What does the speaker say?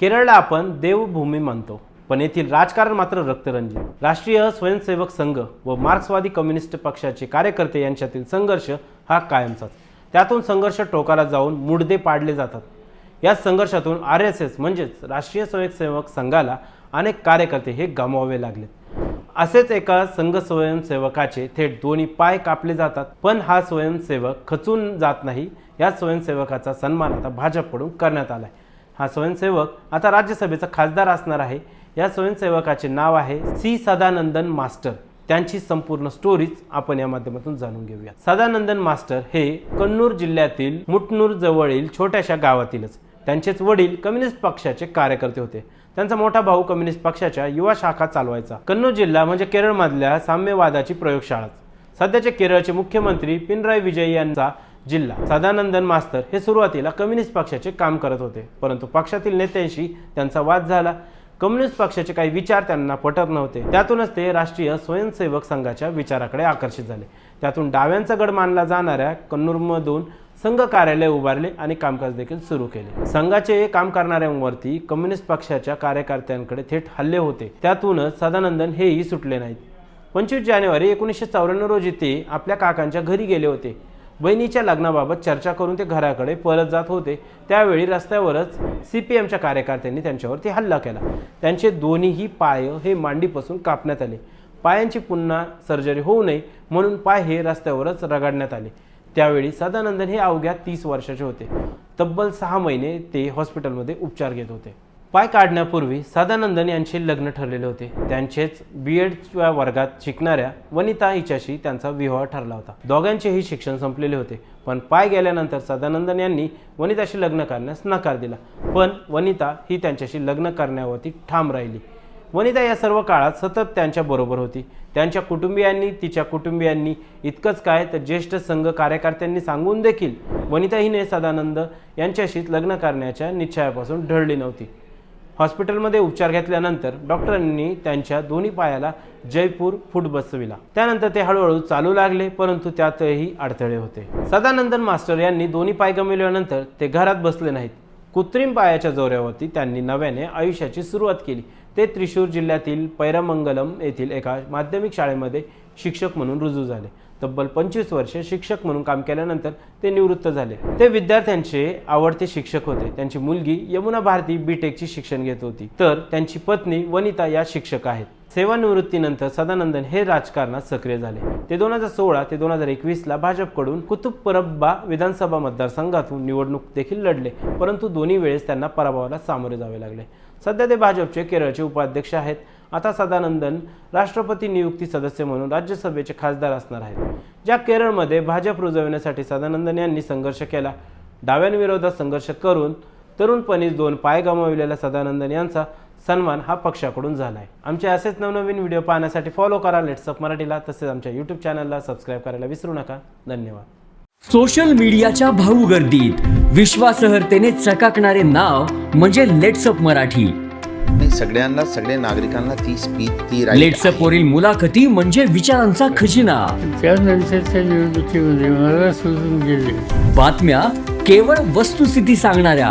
केरळला आपण देवभूमी मानतो पण येथील राजकारण मात्र रक्तरंजित राष्ट्रीय स्वयंसेवक संघ व मार्क्सवादी कम्युनिस्ट पक्षाचे कार्यकर्ते यांच्यातील संघर्ष हा कायमचाच. त्यातून संघर्ष टोकाला जाऊन मुडदे पाडले जातात. या संघर्षातून आर एस एस म्हणजेच राष्ट्रीय स्वयंसेवक संघाला अनेक कार्यकर्ते हे गमावावे लागलेत. असेच एका संघ स्वयंसेवकाचे थेट दोन्ही पाय कापले जातात पण हा स्वयंसेवक खचून जात नाही. या स्वयंसेवकाचा सन्मान आता भाजपकडून करण्यात आलाय. हा स्वयंसेवक आता राज्यसभेचा खासदार असणार आहे. या स्वयंसेवकाचे नाव आहे सी. सदानंदन मास्टर. त्यांची संपूर्ण स्टोरीज आपण या माध्यमातून जाणून घेऊया सदानंदन मास्टर हे कन्नूर जिल्ह्यातील मुटनूर जवळील छोट्याशा गावातीलच. त्यांचेच वडील कम्युनिस्ट पक्षाचे कार्यकर्ते होते. त्यांचा मोठा भाऊ कम्युनिस्ट पक्षाच्या युवा शाखा चालवायचा. कन्नूर जिल्हा म्हणजे केरळमधल्या साम्यवादाची प्रयोगशाळाच. सध्याचे केरळचे मुख्यमंत्री पिनराय विजय यांचा जिल्हा. सदानंदन मास्तर हे सुरुवातीला कम्युनिस्ट पक्षाचे काम करत होते. परंतु पक्षातील नेत्यांशी त्यांचा वाद झाला. कम्युनिस्ट पक्षाचे काही विचार त्यांना पटत नव्हते. त्यातूनच ते राष्ट्रीय स्वयंसेवक संघाच्या विचाराकडे आकर्षित झाले. त्यातून डाव्यांचा गड मानला जाणाऱ्या कन्नूरमधून संघ कार्यालय उभारले आणि कामकाज देखील सुरू केले. संघाचे काम करणाऱ्यांवरती कम्युनिस्ट पक्षाच्या कार्यकर्त्यांकडे थेट हल्ले होते. त्यातूनच सदानंदन हेही सुटले नाहीत. पंचवीस जानेवारी एकोणीसशे चौऱ्याण्णव रोजी ते आपल्या काकांच्या घरी गेले होते. बहिणीच्या लग्नाबाबत चर्चा करून ते घराकडे परत जात होते. त्यावेळी रस्त्यावरच सी पी एमच्या कार्यकर्त्यांनी त्यांच्यावरती हल्ला केला. त्यांचे दोन्हीही पाय हे मांडीपासून कापण्यात आले. पायांची पुन्हा सर्जरी होऊ नये म्हणून पाय हे रस्त्यावरच रगाडण्यात आले. त्यावेळी सदानंदन हे अवघ्या तीस वर्षाचे होते. तब्बल सहा महिने ते हॉस्पिटलमध्ये उपचार घेत होते. पाय काढण्यापूर्वी सदानंदन यांचे लग्न ठरलेले होते. त्यांचेच बी एडच्या वर्गात शिकणाऱ्या वनिता हिच्याशी त्यांचा विवाह ठरला होता. दोघांचेही शिक्षण संपलेले होते पण पाय गेल्यानंतर सदानंदन यांनी वनिताशी लग्न करण्यास नकार दिला. पण वनिता ही त्यांच्याशी लग्न करण्यावरती ठाम राहिली. वनिता या सर्व काळात सतत त्यांच्याबरोबर होती. त्यांच्या कुटुंबियांनी तिच्या कुटुंबियांनी इतकंच काय तर ज्येष्ठ संघ कार्यकर्त्यांनी सांगून देखील वनिता हिने सदानंद यांच्याशीच लग्न करण्याच्या निश्चयापासून ढळली नव्हती. हॉस्पिटलमध्ये उपचार घेतल्यानंतर डॉक्टरांनी त्यांच्या दोन्ही पायाला जयपूर फूट बसविला. त्यानंतर ते हळूहळू चालू लागले परंतु त्यातही अडथळे होते. सदानंदन मास्टर यांनी दोन्ही पाय गमिवल्यानंतर ते घरात बसले नाहीत. कृत्रिम पायाच्या जोऱ्यावरती त्यांनी नव्याने आयुष्याची सुरुवात केली. ते त्रिशूर जिल्ह्यातील पैरामंगलम येथील एका माध्यमिक शाळेमध्ये शिक्षक म्हणून रुजू झाले. तब्बल पंचवीस वर्ष शिक्षक म्हणून काम केल्यानंतर ते निवृत्त झाले. ते विद्यार्थ्यांचे आवडते शिक्षक होते. त्यांची मुलगी यमुना भारती बीटेकची शिक्षण घेत होती. तर त्यांची पत्नी वनिता या शिक्षक आहेत. सेवानिवृत्तीनंतर सदानंदन हे राजकारणात सक्रिय झाले. ते दोन हजार सोळा ते दोन हजार एकवीसला भाजपकडून कुतुब परब्बा विधानसभा मतदारसंघातून निवडणूक देखील लढले परंतु दोन्ही वेळेस त्यांना पराभवाला सामोरे जावे लागले. सध्या ते भाजपचे केरळचे उपाध्यक्ष आहेत. आता सदानंदन राष्ट्रपती नियुक्ती सदस्य म्हणून राज्यसभेचे खासदार असणार आहेत. ज्या केरळमध्ये भाजप रुजवण्यासाठी सदानंदन यांनी संघर्ष केला डाव्यांविरोधात संघर्ष करून तरुणपणीच दोन पाय गमावलेल्या सदानंदन यांचा सन्मान हा पक्षाकडून झाला आहे आमचे असेच नवनवीन व्हिडिओ पाहण्यासाठी फॉलो करा लेट्सअप मराठीला. तसेच आमच्या यूट्यूब चॅनलला सबस्क्राईब करायला विसरू नका. धन्यवाद. सोशल मीडियाच्या भाऊ गर्दीत विश्वासार्हतेने चकाकणारे नाव म्हणजे लेट्सअप मराठी. सगळ्यांना सगळ्या नागरिकांना ती स्पीच ती लेट्सअप वरील मुलाखती म्हणजे विचारांचा खजिना. त्यानंतरच्या निवडणुकीमध्ये मला सोडून गेले. बातम्या केवळ वस्तुस्थिती सांगणाऱ्या.